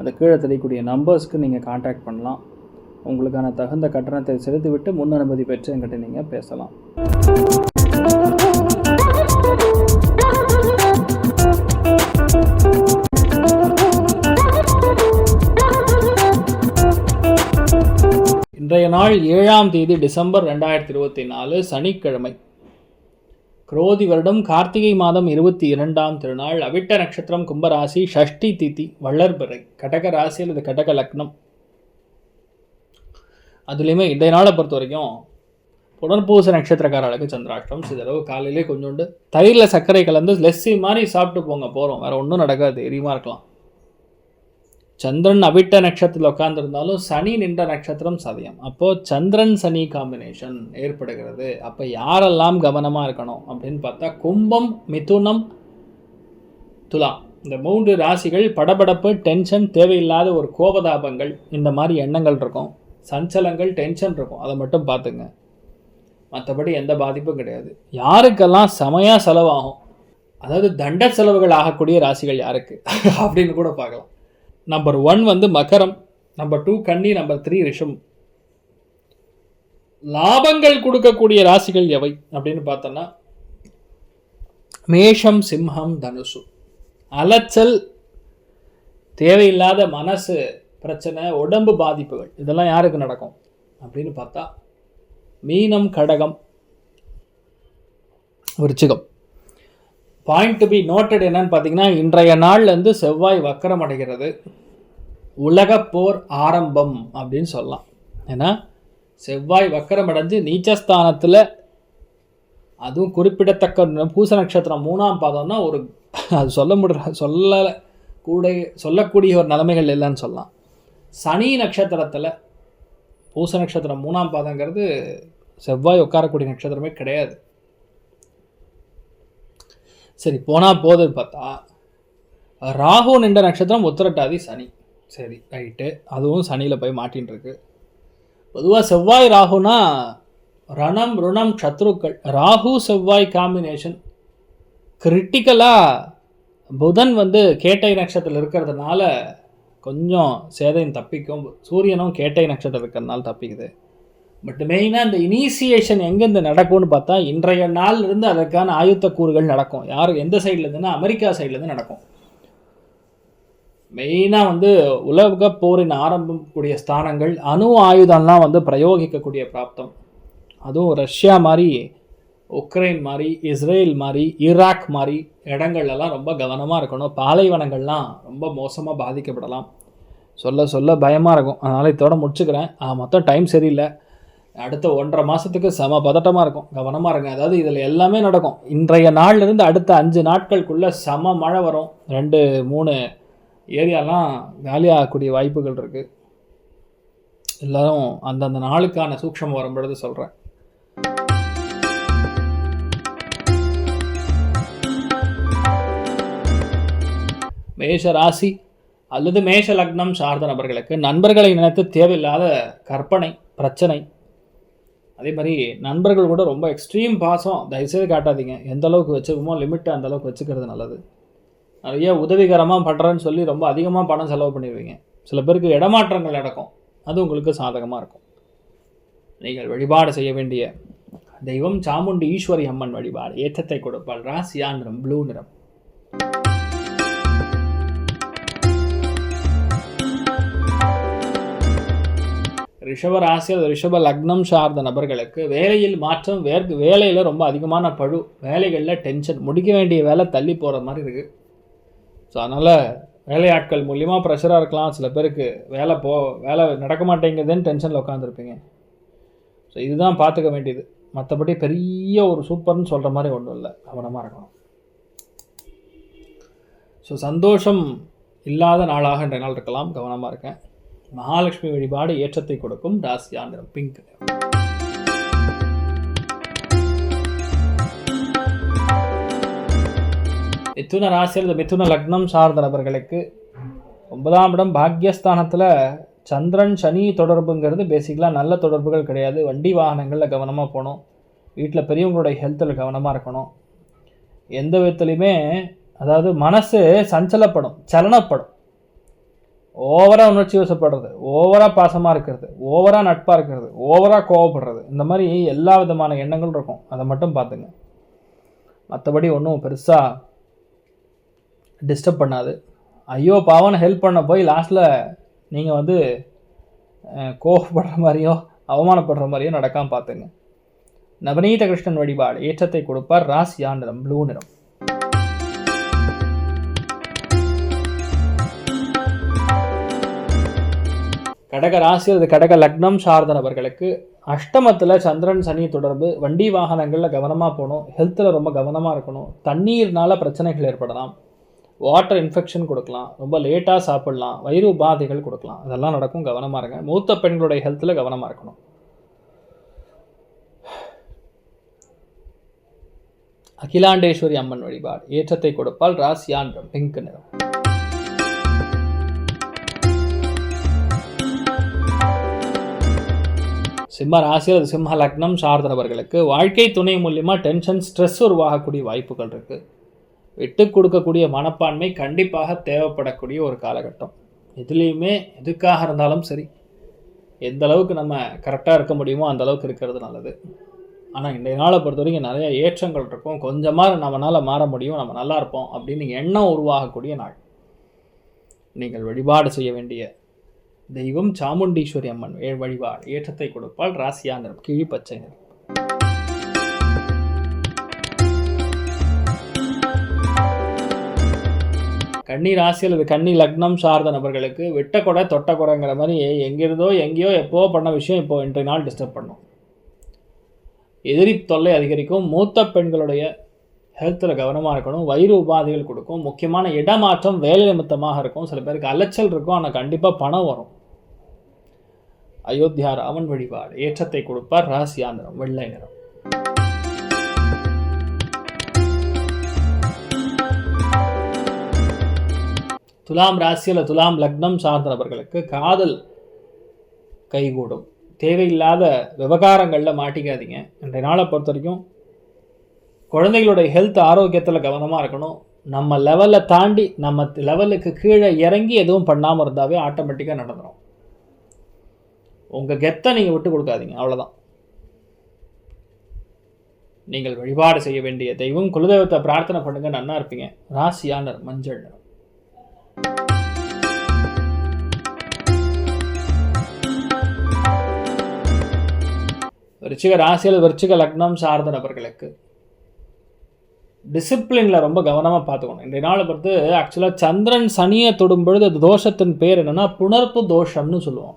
அந்த கீழே தெரியக்கூடிய நம்பர்ஸ்க்கு நீங்கள் காண்டாக்ட் பண்ணலாம். உங்களுக்கான தகுந்த கட்டணத்தை செலுத்திவிட்டு முன் அனுமதி பெற்று என்கிட்ட நீங்கள் பேசலாம். இன்றைய நாள் ஏழாம் தேதி டிசம்பர் ரெண்டாயிரத்தி இருபத்தி நாலு சனிக்கிழமை. குரோதி வருடம் கார்த்திகை மாதம் இருபத்தி இரண்டாம் திருநாள் அவிட்ட நட்சத்திரம் கும்பராசி ஷஷ்டி திதி வளர்பிறை கடக ராசி அல்லது கடக லக்னம். அதுலேயுமே இன்றைய நாளை பொறுத்த வரைக்கும் புனர்பூச நட்சத்திரக்காரர்களுக்கு சந்திராஷ்டம் சிதளவு காலையிலே கொஞ்சோண்டு தயிரில் சர்க்கரை கலந்து லெஸ்ஸி மாதிரி சாப்பிட்டு போங்க போகிறோம் வேறு ஒன்றும் நடக்காது தைரியமாக இருக்கலாம். சந்திரன் அவிட்ட நட்சத்திரத்தில் உட்காந்துருந்தாலும் சனி நின்ற நட்சத்திரம் சதயம். அப்போது சந்திரன் சனி காம்பினேஷன் ஏற்படுகிறது. அப்போ யாரெல்லாம் கவனமாக இருக்கணும் அப்படின்னு பார்த்தா கும்பம் மிதுனம் துலாம். இந்த மூன்று ராசிகள் படபடப்பு டென்ஷன் தேவையில்லாத ஒரு கோபதாபங்கள் இந்த மாதிரி எண்ணங்கள் இருக்கும். சஞ்சலங்கள் டென்ஷன் இருக்கும். அதை மட்டும் பார்த்துங்க. மற்றபடி எந்த பாதிப்பும் கிடையாது. யாருக்கெல்லாம் செமையாக செலவாகும்? அதாவது தண்ட செலவுகள் ஆகக்கூடிய ராசிகள் யாருக்கு? அப்படின்னு கூட பார்க்கலாம். நம்பர் ஒன் வந்து மகரம். நம்பர் டூ கன்னி நம்பர் த்ரீ ரிஷம். லாபங்கள் கொடுக்கக்கூடிய ராசிகள் எவை அப்படின்னு பார்த்தோன்னா மேஷம் சிம்ஹம் தனுசு. அலைச்சல் தேவையில்லாத மனசு பிரச்சனை உடம்பு பாதிப்புகள் இதெல்லாம் யாருக்கு நடக்கும் அப்படின்னு பார்த்தா மீனம் கடகம் விருச்சிகம். பாயிண்ட் டு பி நோட்டட் என்னன்னு பார்த்தீங்கன்னா இன்றைய நாள்லேருந்து செவ்வாய் வக்கரம் அடைகிறது. உலகப் போர் ஆரம்பம் அப்படின்னு சொல்லலாம். ஏன்னா செவ்வாய் வக்கரமடைஞ்சு நீச்சஸ்தானத்தில் அதுவும் குறிப்பிடத்தக்க பூச நட்சத்திரம் மூணாம் பாதம்னா ஒரு அது சொல்ல முடிய சொல்ல கூட சொல்லக்கூடிய ஒரு நிலைமைகள் இல்லைன்னு சொல்லலாம். சனி நட்சத்திரத்தில் பூச நட்சத்திரம் மூணாம் பாதங்கிறது செவ்வாய் உட்காரக்கூடிய நட்சத்திரமே கிடையாது. சரி போனால் போதுன்னு பார்த்தா ராகு நின்ற நட்சத்திரம் உத்திரட்டாதி சனி. சரி ரைட்டு அதுவும் சனியில் போய் மாட்டின்னு இருக்கு பொதுவாக செவ்வாய் ராகுனா ரணம் ருணம் சத்ருக்கள் ராகு செவ்வாய் காம்பினேஷன் கிரிட்டிக்கலாக புதன் வந்து கேட்டை நட்சத்திரத்தில் இருக்கிறதுனால கொஞ்சம் சேதையும் தப்பிக்கும். சூரியனும் கேட்டை நட்சத்திரம் இருக்கிறதுனால தப்பிக்குது. பட் மெயினாக இந்த இனிஷியேஷன் எங்கேருந்து நடக்கும்னு பார்த்தா இன்றைய நாள்லேருந்து அதற்கான ஆயுத்த கூறுகள் நடக்கும். யார் எந்த சைட்லேருந்துன்னா அமெரிக்கா சைட்லேருந்து நடக்கும். மெயினாக வந்து உலக போரின் ஆரம்பக்கூடிய ஸ்தானங்கள் அணு ஆயுதம்லாம் வந்து பிரயோகிக்கக்கூடிய பிராப்தம். அதுவும் ரஷ்யா மாதிரி உக்ரைன் மாதிரி இஸ்ரேல் மாதிரி ஈராக் மாதிரி இடங்கள்லாம் ரொம்ப கவனமாக இருக்கணும். பாலைவனங்கள்லாம் ரொம்ப மோசமாக பாதிக்கப்படலாம். சொல்ல சொல்ல பயமாக இருக்கும். அதனால் இதோட முடிச்சுக்கிறேன். மொத்தம் டைம் சரியில்லை. அடுத்த ஒன்றரை மாதத்துக்கு செம பதட்டமாக இருக்கும். கவனமாக இருங்க. அதாவது இதில் எல்லாமே நடக்கும். இன்றைய நாள்லேருந்து அடுத்த அஞ்சு நாட்களுக்குள்ளே செம மழை வரும். ரெண்டு மூணு ஏரியாலாம் காலியாகக்கூடிய வாய்ப்புகள் இருக்குது எல்லோரும் அந்தந்த நாளுக்கான சூக்ஷம் வரும்பொழுது சொல்கிறேன் மேஷ ராசி அல்லது மேஷ லக்னம் சார்ந்த நபர்களுக்கு நண்பர்களை நினைத்து தேவையில்லாத கற்பனை பிரச்சனை. அதே மாதிரி நண்பர்கள் கூட ரொம்ப எக்ஸ்ட்ரீம் பாசம் தயவுசெய்து காட்டாதீங்க. எந்த அளவுக்கு வச்சுக்கோமோ லிமிட்டை அந்தளவுக்கு வச்சுக்கிறது நல்லது. நிறைய உதவிகரமாக பண்ணுறேன்னு சொல்லி ரொம்ப அதிகமாக பணம் செலவு பண்ணிடுவீங்க. சில பேருக்கு இடமாற்றங்கள் நடக்கும். அது உங்களுக்கு சாதகமாக இருக்கும். நீங்கள் வழிபாடு செய்ய வேண்டிய தெய்வம் சாமுண்டி ஈஸ்வரி அம்மன் வழிபாடு. ஏற்றத்தை கொடுப்பாள். ராசியா நிறம் ப்ளூ நிறம். ரிஷப ராசியில் ரிஷப லக்னம் சார்ந்த நபர்களுக்கு வேலையில் மாற்றம் வேர்க்கு வேலையில் ரொம்ப அதிகமான பழு வேலைகளில் டென்ஷன் முடிக்க வேண்டிய வேலை தள்ளி போகிற மாதிரி இருக்குது ஸோ அதனால் வேலையாட்கள் மூலியமாக ப்ரெஷராக இருக்கலாம். சில பேருக்கு வேலை போ வேலை நடக்க மாட்டேங்குதுன்னு டென்ஷனில் உட்காந்துருப்பீங்க ஸோ இதுதான் பார்த்துக்க வேண்டியது. மற்றபடி பெரிய ஒரு சூப்பர்னு சொல்கிற மாதிரி ஒன்றும் இல்லை. கவனமாக இருக்கணும். ஸோ சந்தோஷம் இல்லாத நாளாக இன்றைய நாள் இருக்கலாம். கவனமாக இருக்கேன். மகாலட்சுமி வழிபாடு ஏற்றத்தை கொடுக்கும். ராசியா நிறம் பிங்க் மிதுன ராசியில் இந்த மிதுன லக்னம் சார்ந்த நபர்களுக்கு ஒன்பதாம் இடம் பாக்யஸ்தானத்தில் சந்திரன் சனி தொடர்புங்கிறது பேசிக்கலாக நல்ல தொடர்புகள் கிடையாது. வண்டி வாகனங்களில் கவனமாக போகணும். வீட்டில் பெரியவங்களுடைய ஹெல்த்தில் கவனமாக இருக்கணும். எந்த விதத்துலையுமே அதாவது மனசு சஞ்சலப்படும் சலனப்படும். ஓவராக உணர்ச்சி வசப்படுறது ஓவராக பாசமாக இருக்கிறது ஓவராக நட்பாக இருக்கிறது ஓவராக கோவப்படுறது. இந்த மாதிரி எல்லா விதமான எண்ணங்களும் இருக்கும். அதை மட்டும் பார்த்துங்க. மற்றபடி ஒன்றும் பெருசாக டிஸ்டர்ப் பண்ணாது. ஐயோ பாவனை ஹெல்ப் பண்ண போய் லாஸ்ட்டில் நீங்கள் வந்து அஹ், கோவப்படுற மாதிரியோ அவமானப்படுற மாதிரியோ நடக்காமல் பார்த்துங்க. நவநீத கிருஷ்ணன் வழிபாடு ஏற்றத்தை கொடுப்பார் ராஸ் நிறம் ப்ளூ நிறம். கடக ராசி அல்லது கடக லக்னம் சார்ந்த நபர்களுக்கு அஷ்டமத்தில் சந்திரன் சனி தொடர்பு வண்டி வாகனங்களில் கவனமாக போகணும் ஹெல்த்தில் ரொம்ப கவனமாக இருக்கணும் தண்ணீர்னால பிரச்சனைகள் ஏற்படலாம். வாட்டர் இன்ஃபெக்ஷன் கொடுக்கலாம் ரொம்ப லேட்டாக சாப்பிடலாம் வயிறு உபாதைகள் கொடுக்கலாம். அதெல்லாம் நடக்கும் கவனமாக இருங்க. மூத்த பெண்களுடைய ஹெல்த்தில் கவனமாக இருக்கணும். அகிலாண்டேஸ்வரி அம்மன் வழிபாடு. ஏற்றத்தை கொடுப்பால் ராசியான்றம் பிங்க் நிறம். சிம்ம ராசியில் அல்லது சிம்ம லக்னம் சார்ந்தவர்களுக்கு வாழ்க்கை துணை மூலியமாக டென்ஷன் ஸ்ட்ரெஸ் உருவாகக்கூடிய வாய்ப்புகள் இருக்குது விட்டு கொடுக்கக்கூடிய மனப்பான்மை கண்டிப்பாக தேவைப்படக்கூடிய ஒரு காலகட்டம். எதுலேயுமே எதுக்காக இருந்தாலும் சரி எந்த அளவுக்கு நம்ம கரெக்டாக இருக்க முடியுமோ அந்த அளவுக்கு இருக்கிறது நல்லது. ஆனால் இன்றைய நாளை பொறுத்த வரைக்கும் நிறைய ஏற்றங்கள் இருக்கும். கொஞ்சமாக நம்மளால் மாற முடியும் நம்ம நல்லா இருப்போம் அப்படின்னு எண்ணம் உருவாகக்கூடிய நாள். நீங்கள் வழிபாடு செய்ய வேண்டிய தெய்வம் சாமுண்டீஸ்வரி அம்மன் வழிபாடு ஏற்றத்தை கொடுப்பால் ராசியா நிறம் கிழி பச்சை நிறம். கன்னி ராசி அல்லது கன்னி லக்னம் சார்ந்த நபர்களுக்கு வெட்டக்கொடை தொட்டக்கொடைங்கிற மாதிரி எங்கிருந்தோ எங்கேயோ எப்போ பண்ண விஷயம் இப்போ இன்றைய நாள் டிஸ்டர்ப் பண்ணும். எதிரி தொல்லை அதிகரிக்கும் மூத்த பெண்களுடைய ஹெல்த்தில் கவனமாக இருக்கணும் வயிறு உபாதைகள் கொடுக்கும் முக்கியமான இடமாற்றம் வேலை நிமித்தமாக இருக்கும். சில பேருக்கு அலைச்சல் இருக்கும் ஆனால் கண்டிப்பாக பணம் வரும். அயோத்தியா ராமன் வழிபாடு ஏற்றத்தை கொடுப்பார் ராசியாந்திரம் வெள்ளை நிறம். துலாம் ராசியில் துலாம் லக்னம் சார்ந்த நபர்களுக்கு காதல் கைகூடும். தேவையில்லாத விவகாரங்களில் மாட்டிக்காதீங்க. இன்றைய நாளை பொறுத்த வரைக்கும் குழந்தைகளுடைய ஹெல்த் ஆரோக்கியத்தில் கவனமாக இருக்கணும். நம்ம லெவலை தாண்டி நம்ம லெவலுக்கு கீழே இறங்கி எதுவும் பண்ணாமல் இருந்தாவே ஆட்டோமேட்டிக்காக நடந்துடும் உங்கள் கெத்தை நீங்கள் விட்டு கொடுக்காதீங்க. அவ்வளோதான் நீங்கள் வழிபாடு செய்ய வேண்டிய தெய்வம் குலதெய்வத்தை பிரார்த்தனை பண்ணுங்க நன்னா இருப்பீங்க. ராசியானர் மஞ்சள் நிறம். விருச்சிக ராசியில் விருச்சிக லக்னம் சார்ந்த நபர்களுக்கு. டிசிப்ளினில் ரொம்ப கவனமாக பார்த்துக்கணும். இன்றைய நாளை பொறுத்து ஆக்சுவலாக சந்திரன் சனியை தொடும் பொழுது அது தோஷத்தின் பேர் என்னென்னா புணர்ப்பு தோஷம்னு சொல்லுவோம்.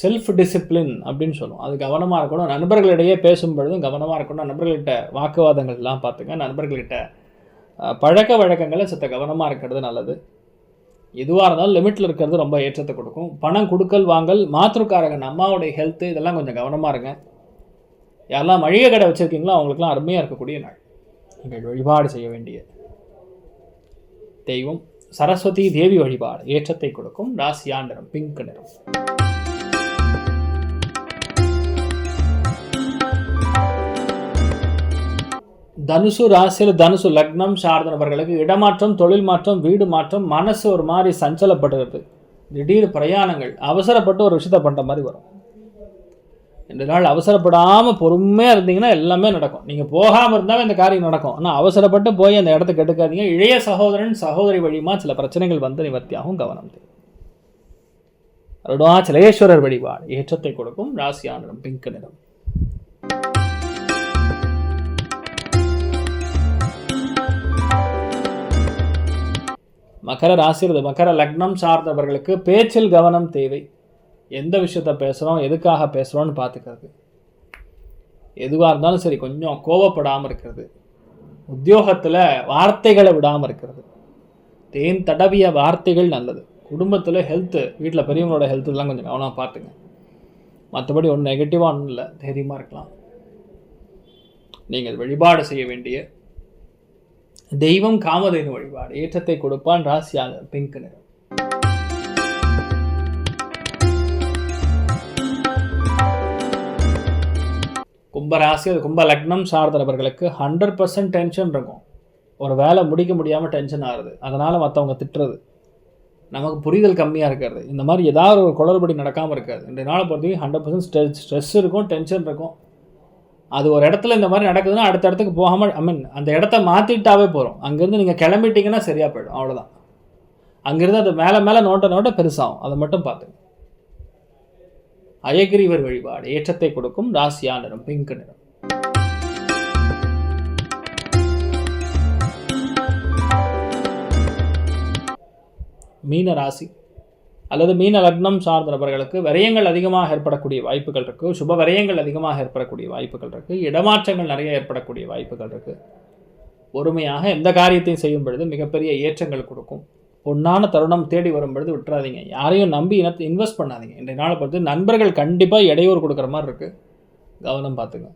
செல்ஃப் டிசிப்ளின் அப்படின்னு சொல்லுவோம். அது கவனமாக இருக்கணும். நண்பர்களிடையே பேசும் பொழுதும் கவனமாக இருக்கணும். நண்பர்கள்கிட்ட வாக்குவாதங்கள்லாம் பார்த்துங்க. நண்பர்கள்கிட்ட பழக்க வழக்கங்களை சத்த கவனமாக இருக்கிறது நல்லது. எதுவாக இருந்தாலும் லிமிட்டில் இருக்கிறது ரொம்ப ஏற்றத்தை கொடுக்கும். பணம் கொடுக்கல் வாங்கல் மாத்திருக்காரங்க அம்மாவுடைய ஹெல்த்து இதெல்லாம் கொஞ்சம் கவனமாக இருங்க. யாரெல்லாம் மளிகை கடை வச்சுருக்கீங்களோ அவங்களுக்குலாம் அருமையாக இருக்கக்கூடிய நாள். நீங்கள் வழிபாடு செய்ய வேண்டிய தெய்வம் சரஸ்வதி தேவி வழிபாடு ஏற்றத்தை கொடுக்கும் ராசியா நிறம் பிங்க் நிறம். தனுசு ராசியில் தனுசு லக்னம் சார்ந்த நபர்களுக்கு இடமாற்றம் தொழில் மாற்றம் வீடு மாற்றம் மனசு ஒரு மாதிரி சஞ்சலப்படுகிறது திடீர் பிரயாணங்கள் அவசரப்பட்டு ஒரு விஷயத்தை பண்ணுற மாதிரி வரும். ரெண்டு நாள் அவசரப்படாமல் பொறுமையாக இருந்தீங்கன்னா எல்லாமே நடக்கும். நீங்கள் போகாமல் இருந்தாலும் இந்த காரியம் நடக்கும். ஆனால் அவசரப்பட்டு போய் அந்த இடத்த கெடுக்காதீங்க. இளைய சகோதரன் சகோதரி வழியுமா சில பிரச்சனைகள் வந்து நிவர்த்தியாகவும் கவனம் தேவை. அருணாச்சலேஸ்வரர் வழிபாடு. ஏற்றத்தை கொடுக்கும் ராசியா நிறம் பிங்க் நிறம். மகர ராசி மகர லக்னம் சார்ந்தவர்களுக்கு பேச்சில் கவனம் தேவை. எந்த விஷயத்த பேசுகிறோம் எதுக்காக பேசுகிறோன்னு பார்த்துக்கிறது. எதுவாக இருந்தாலும் சரி கொஞ்சம் கோவப்படாமல் இருக்கிறது. உத்தியோகத்தில் வார்த்தைகளை விடாமல் இருக்கிறது. தேன் தடவிய வார்த்தைகள் நல்லது. குடும்பத்தில் ஹெல்த்து வீட்டில் பெரியவங்களோட ஹெல்த்துலாம் கொஞ்சம் கவனமாக பார்த்துங்க. மற்றபடி ஒன்றும் நெகட்டிவாக ஒன்றும் இல்லை. தைரியமாக இருக்கலாம். நீங்கள் வழிபாடு செய்ய வேண்டிய தெய்வம் காமதேனு வழிபாடு. ஏற்றத்தை கொடுப்பான் ராசியாக பிங்க் நிறம். கும்பராசி அது கும்ப லக்னம் சார்ந்த நபர்களுக்கு ஹண்ட்ரட் பர்சன்ட் டென்ஷன் இருக்கும். ஒரு வேலை முடிக்க முடியாமல் டென்ஷன் ஆகுது அதனால் மற்றவங்க திட்டுறது. நமக்கு புரிதல் கம்மியாக இருக்கிறது. இந்த மாதிரி ஏதாவது ஒரு குளறுபடி நடக்காமல் இருக்காது இந்த நாளை பொறுத்தவரைக்கும் ஹண்ட்ரட் பர்சன்ட் ஸ்ட்ரெஸ் ஸ்ட்ரெஸ் இருக்கும் டென்ஷன் இருக்கும். அது ஒரு இடத்துல இந்த மாதிரி நடக்குதுன்னா அடுத்த இடத்துக்கு போகாமல் ஐ மீன் அந்த இடத்த மாற்றிட்டாவே போகிறோம் அங்கேருந்து நீங்கள் கிளம்பிட்டீங்கன்னா சரியாக போயிடும். அவ்வளோதான் அங்கேருந்து அது மேலே மேலே நோட்ட நோட்ட பெருசாகும். அதை மட்டும் பார்த்துங்க அயகிரிவர் வழிபாடு ஏற்றத்தை கொடுக்கும் ராசியா நிறம் பிங்க் நிறம். மீன ராசி அல்லது மீன லக்னம் சார்ந்த நபர்களுக்கு விரயங்கள் அதிகமாக ஏற்படக்கூடிய வாய்ப்புகள் இருக்குது சுப விரயங்கள் அதிகமாக ஏற்படக்கூடிய வாய்ப்புகள் இருக்குது இடமாற்றங்கள் நிறைய ஏற்படக்கூடிய வாய்ப்புகள் இருக்குது பொறுமையாக எந்த காரியத்தையும் செய்யும் பொழுது மிகப்பெரிய ஏற்றங்கள் கொடுக்கும். ஒன்றான தருணம் தேடி வரும் பொழுது விட்டுறாதீங்க. யாரையும் நம்பி இனத்தை இன்வெஸ்ட் பண்ணாதீங்க. இன்றைய நாளை பொறுத்து நண்பர்கள் கண்டிப்பாக இடையூறு கொடுக்குற மாதிரி இருக்குது கவனம் பார்த்துங்க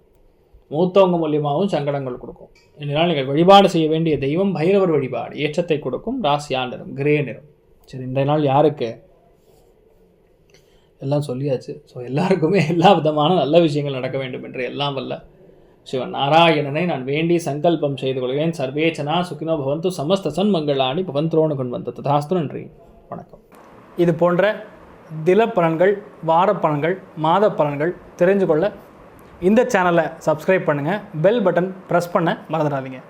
மூத்தவங்க மூலியமாகவும் சங்கடங்கள் கொடுக்கும். இன்றைய நாள் நீங்கள் வழிபாடு செய்ய வேண்டிய தெய்வம் பைரவர் வழிபாடு. ஏற்றத்தை கொடுக்கும். ராசியா நிறம் கிரே நிறம். சரி இன்றைய நாள் யாருக்கு? எல்லாம் சொல்லியாச்சு. ஸோ எல்லாருக்குமே எல்லா விதமான நல்ல விஷயங்கள் நடக்க வேண்டும் என்று எல்லாம் வல்ல. சிவநாராயணனை நான் வேண்டி சங்கல்பம் செய்து கொள்கிறேன். சர்வேச்சனா சுகினோ பவந்து சமஸ்த சன்மங்களாணி பவந்த்ரோணு கொண்டு வந்த ததாஸ்து நன்றி. வணக்கம். இது போன்ற தில பலன்கள் வார பலன்கள் மாத பலன்கள் தெரிஞ்சு கொள்ள இந்த சேனலை சப்ஸ்கிரைப் பண்ணுங்கள் பெல் பட்டன் ப்ரெஸ் பண்ண மறந்துடாதீங்க.